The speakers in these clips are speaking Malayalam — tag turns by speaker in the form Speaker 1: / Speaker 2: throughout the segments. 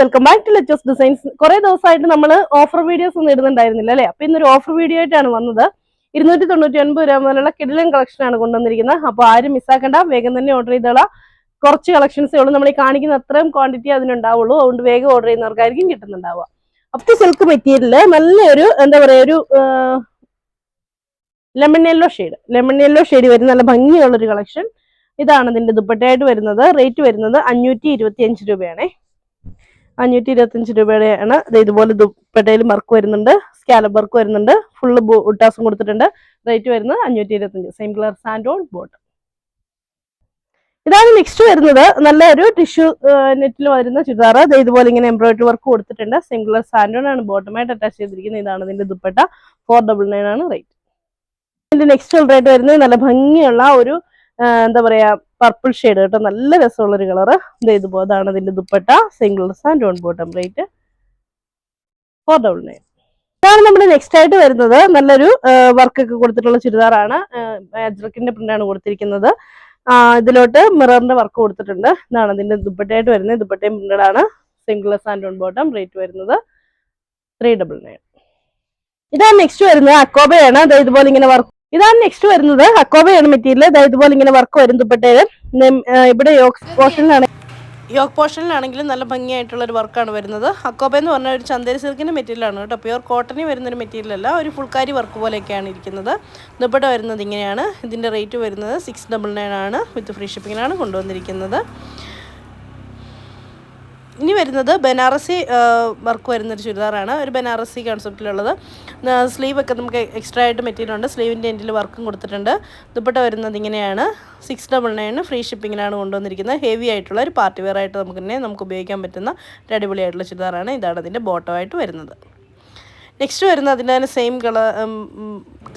Speaker 1: Welcome back to let's designs കുറെ ദിവസമായിട്ട് നമ്മൾ ഓഫർ വീഡിയോസ് ഒന്നും ഇടുന്നുണ്ടായിരുന്നില്ല അല്ലേ? അപ്പൊ ഇന്നൊരു ഓഫർ വീഡിയോ ആയിട്ടാണ് വന്നത്. ഇരുന്നൂറ്റി തൊണ്ണൂറ്റി ഒൻപത് രൂപ മുതലുള്ള കിടിലൻ കളക്ഷൻ ആണ് കൊണ്ടുവന്നിരിക്കുന്നത്. അപ്പോൾ ആരും മിസ്സാക്കണ്ട വേഗം തന്നെ ഓർഡർ ചെയ്തോളാം. കുറച്ച് കളക്ഷൻസേ ഉള്ളൂ. നമ്മൾ ഈ കാണിക്കുന്ന അത്രയും ക്വാണ്ടിറ്റി അതിനുണ്ടാവുള്ളൂ. അതുകൊണ്ട് വേഗം ഓർഡർ ചെയ്യുന്നവർക്കായിരിക്കും കിട്ടുന്നുണ്ടാവുക. അപ്പൊ സിൽക്ക് മെറ്റീരിയൽ നല്ലൊരു എന്താ പറയാ ഒരു lemon yellow shade lemon yellow shade വരുന്ന നല്ല ഭംഗിയുള്ള ഒരു കളക്ഷൻ ഇതാണ് ഇതിന്റെ ദുപ്പട്ടയായിട്ട് വരുന്നത്. റേറ്റ് വരുന്നത് അഞ്ഞൂറ്റി ഇരുപത്തി അഞ്ച് രൂപയാണേ. അഞ്ഞൂറ്റി ഇരുപത്തഞ്ച് രൂപയുടെയാണ് ഇത് ഇതുപോലെ ദുപ്പട്ടയിൽ വർക്ക് വരുന്നുണ്ട്. സ്കാലബ് വർക്ക് വരുന്നുണ്ട്. ഫുള്ള് ഉട്ടാസും കൊടുത്തിട്ടുണ്ട്. റേറ്റ് വരുന്നത് അഞ്ഞൂറ്റി ഇരുപത്തഞ്ച് same colour sand on boat ഇതാണ് നെക്സ്റ്റ് വരുന്നത്. നല്ല ഒരു ടിഷ്യൂ നെറ്റിൽ വരുന്ന ചുരിദാർ ഇത് ഇതുപോലെ ഇങ്ങനെ എംബ്രോയിഡറി വർക്ക് കൊടുത്തിട്ടുണ്ട്. സെയിം കളർ സാൻഡോൺ ആണ്. ബോട്ടമായിട്ട് അറ്റാച്ച് ചെയ്തിരിക്കുന്നത്. ഇതാണ് ഇതിന്റെ ദുപ്പട്ട. ഫോർ ഡബിൾ നയൻ ആണ് റേറ്റ് ഇതിന്റെ നെക്സ്റ്റ് റേറ്റ് വരുന്നത് നല്ല ഭംഗിയുള്ള ഒരു എന്താ പറയാ പർപ്പിൾ ഷെയ്ഡ് കേട്ടോ. നല്ല രസമുള്ള ഒരു കളറ് ഇത് ഇതുപോലെ അതാണ് ഇതിന്റെ dupatta. Single and on bottom rate four double nine ഇതാണ് നമ്മുടെ നെക്സ്റ്റ് ആയിട്ട് വരുന്നത്. നല്ലൊരു വർക്ക് ഒക്കെ കൊടുത്തിട്ടുള്ള ചുരിദാറാണ്. അജ്രക്കിന്റെ പ്രിന്റാണ് കൊടുത്തിരിക്കുന്നത്. ഇതിലോട്ട് മിററിന്റെ വർക്ക് കൊടുത്തിട്ടുണ്ട്. ഇതാണ് ഇതിന്റെ ദുപ്പട്ടയായിട്ട് വരുന്നത്. ദുപ്പട്ടയും പ്രിന്റഡ് ആണ്. Single and on bottom rate വരുന്നത്. ത്രീ ഡബിൾ നയൻ ഇതാണ് നെക്സ്റ്റ് വരുന്നത്. അക്കോബയാണ് ഇതുപോലെ ഇങ്ങനെ വർക്ക് ഇതാണ് നെക്സ്റ്റ് വരുന്നത്. അക്കോബയാണ് മെറ്റീരിയൽ ഇതാ ഇതുപോലെ ഇങ്ങനെ വർക്ക് വരും ദുപ്പട്ടയിൽ ഇവിടെ യോക്ക് പോർഷനിലാണ്. യോക്ക് പോർഷനിലാണെങ്കിലും നല്ല ഭംഗിയായിട്ടുള്ള ഒരു വർക്കാണ് വരുന്നത്. അക്കോബ എന്ന് പറഞ്ഞ ഒരു ചന്ദേരി സിൽക്കിന്റെ മെറ്റീരിയലാണ് കേട്ടോ. പ്യുവർ കോട്ടണി വരുന്ന ഒരു മെറ്റീരിയൽ അല്ല ഒരു ഫുൾക്കാരി വർക്ക് പോലെയൊക്കെയാണ് ഇരിക്കുന്നത്. ദുപ്പട്ട വരുന്നത് ഇങ്ങനെയാണ്. ഇതിന്റെ റേറ്റ് വരുന്നത് സിക്സ് ഡബിൾ നയൻ ആണ്. വിത്ത് ഫ്രീ ഷിപ്പിങ്ങിനാണ് കൊണ്ടുവന്നിരിക്കുന്നത്. ഇനി വരുന്നത് ബനാറസി വർക്ക് വരുന്നൊരു ചുരിദാറാണ്. ഒരു ബനാറസി കോൺസെപ്റ്റിലുള്ളത് സ്ലീവ് ഒക്കെ നമുക്ക് എക്സ്ട്രാ ആയിട്ട് മെറ്റീരിയൽ ഉണ്ട് സ്ലീവിന്റെ എൻഡിൽ വർക്കും കൊടുത്തിട്ടുണ്ട്. ദുപ്പട്ട വരുന്നത് ഇങ്ങനെയാണ്. സിക്സ് ഡബിൾ നയൻ ഫ്രീ ഷിപ്പിങ്ങിനാണ് കൊണ്ടുവന്നിരിക്കുന്നത്. ഹെവി ആയിട്ടുള്ള ഒരു പാർട്ടി വെയർ ആയിട്ട് നമുക്ക് തന്നെ നമുക്ക് ഉപയോഗിക്കാൻ പറ്റുന്ന ഒരു അടിപൊളിയായിട്ടുള്ള ചുരിദാറാണ്. ഇതാണ് അതിന്റെ ബോട്ടമായിട്ട് വരുന്നത്. നെക്സ്റ്റ് വരുന്നത് അതിന്റെ തന്നെ സെയിം കളർ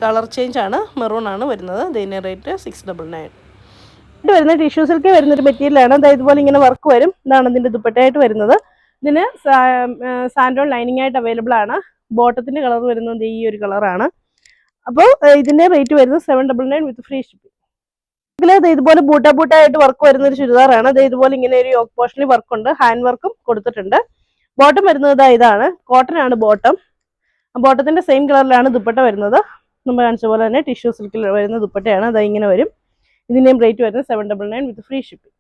Speaker 1: കളർ ചേഞ്ച് ആണ്. മെറൂൺ ആണ് വരുന്നത്. ഇതിന്റെ റേറ്റ് സിക്സ് ഡബിൾ നയൻ ഇത് വരുന്ന ടിഷ്യൂ സിൽക്ക് വരുന്ന ഒരു മെറ്റീരിയലാണ് അതായത് ഇതുപോലെ ഇങ്ങനെ വർക്ക് വരും. ഇതാണ് ഇതിന്റെ ദുപ്പട്ടയായിട്ട് വരുന്നത്. ഇതിന് സാൻഡോൺ ലൈനിങ് ആയിട്ട് അവൈലബിൾ ആണ്. ബോട്ടത്തിന്റെ കളർ വരുന്നത് ഈ ഒരു കളറാണ് അപ്പോൾ ഇതിന്റെ റേറ്റ് വരുന്നത് seven double nine with free shipping ഇതിൽ ഇതുപോലെ ബൂട്ട ബൂട്ടായിട്ട് വർക്ക് വരുന്ന ഒരു ചുരിദാറാണ് അത് ഇതുപോലെ ഇങ്ങനെ ഒരു യോക്ക് പോർഷനിൽ വർക്ക് ഉണ്ട്. ഹാൻഡ് വർക്കും കൊടുത്തിട്ടുണ്ട്. ബോട്ടം വരുന്നത് ഇതാ ഇതാണ്. കോട്ടൺ ആണ് ബോട്ടം. ബോട്ടത്തിന്റെ സെയിം കളറിലാണ് ദുപ്പട്ട വരുന്നത്. നമ്മൾ കാണിച്ച പോലെ തന്നെ ടിഷ്യൂ സിൽക്കിൽ വരുന്ന ദുപ്പട്ടയാണ്. അത് ഇങ്ങനെ വരും. ഇതിന്റെയും റേറ്റ് വരുന്നത് seven double nine with free shipping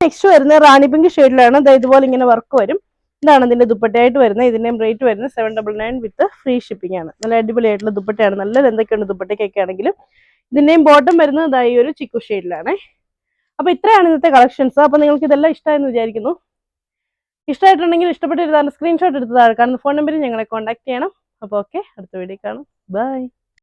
Speaker 1: next വരുന്ന റാണി പിങ്ക് ഷെയ്ഡിലാണ്. അത് ഇതുപോലെ ഇങ്ങനെ വർക്ക് വരും. ഇതാണ് ഇതിന്റെ ദുപ്പട്ടയായിട്ട് വരുന്നത്. ഇതിന്റെയും റേറ്റ് വരുന്നത് seven double nine with free shipping ആണ്. നല്ല അടിപൊളിയായിട്ടുള്ള ദുപ്പട്ടയാണ്. നല്ല എന്തൊക്കെയാണ് ദുപ്പട്ടയ്ക്കൊക്കെ ആണെങ്കിലും. ഇതിന്റെയും ബോട്ടം വരുന്നത് ഇതായി ഒരു ചിക്കു ഷെയ്ഡിലാണ്. അപ്പൊ ഇത്രയാണ് ഇന്നത്തെ കളക്ഷൻസ് അപ്പൊ നിങ്ങൾക്ക് ഇതെല്ലാം ഇഷ്ടമായെന്ന് വിചാരിക്കുന്നു. ഇഷ്ടമായിട്ടുണ്ടെങ്കിൽ ഇഷ്ടപ്പെട്ടിരുന്നാൽ സ്ക്രീൻഷോട്ട് എടുത്ത് താഴെ കാണുന്ന ഫോൺ നമ്പറിൽ ഞങ്ങളെ കോൺടാക്ട് ചെയ്യണം. അപ്പോൾ ഓക്കെ അടുത്ത വീഡിയോ കാണാം. ബൈ